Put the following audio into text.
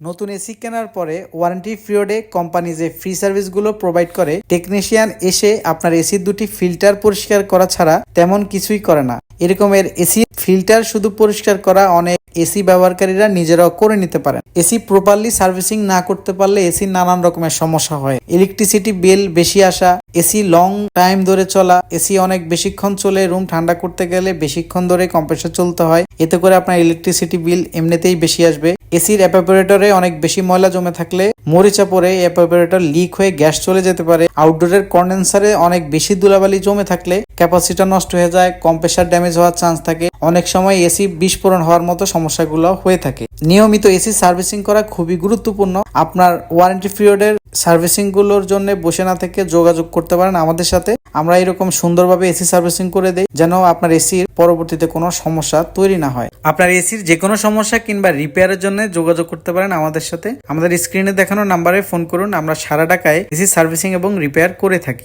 নতুন এসি কেনার পরে ওয়ারেন্টি পিরিয়ডে কোম্পানি যে ফ্রি সার্ভিসগুলো প্রোভাইড করে, টেকনিশিয়ান এসে আপনার এসির দুটি ফিল্টার পরিষ্কার করা ছাড়া তেমন কিছুই করে না। এরকমের এসি ফিল্টার শুধু পরিষ্কার করা অনেক এসি ব্যবহারকারীরা নিজেরাও করে নিতে পারেন। এসি প্রপারলি সার্ভিসিং না করতে পারলে এসি নানান রকমের সমস্যা হয়। ইলেকট্রিসিটি বিল বেশি আসা, এসি লং টাইম ধরে চলা, এসি অনেক বেশিক্ষণ চলে রুম ঠান্ডা করতে গেলে বেশিক্ষণ ধরে কম্প্রেসার চলতে হয়। এতে করে আপনার ইলেকট্রিসিটি বিল এমনিতেই বেশি আসবে। এসির অ্যাপারেটরে অনেক বেশি ময়লা জমে থাকলে মরিচা পরে অ্যাপারেটর লিক হয়ে গ্যাস চলে যেতে পারে। আউটডোরের কন্ডেন্সারে অনেক বেশি ধুলাবালি জমে থাকলে ক্যাপাসিটার নষ্ট হয়ে যায় কম্প্রেসার ড্যামেজ হওয়ার চান্স থাকে, অনেক সময় এসি বিস্ফোরণ হওয়ার মতো সমস্যাগুলো হয়ে থাকে। নিয়মিত এসি সার্ভিসিং করা খুবই গুরুত্বপূর্ণ। আপনার ওয়ারেন্টি পিরিয়ডের সার্ভিসিংগুলোর জন্য বসে না থেকে যোগাযোগ করতে পারেন আমাদের সাথে। আমরা এরকম সুন্দরভাবে এসি সার্ভিসিং করে দেই যেন আপনার এসির পরবর্তীতে কোনো সমস্যা তৈরি না হয়। আপনার এসির যে কোনো সমস্যা কিংবা রিপেয়ারের জন্য যোগাযোগ করতে পারেন আমাদের সাথে। আমাদের স্ক্রিনে দেখানো নাম্বারে ফোন করুন। আমরা সারা টাকায় এসি সার্ভিসিং এবং রিপেয়ার করে থাকি।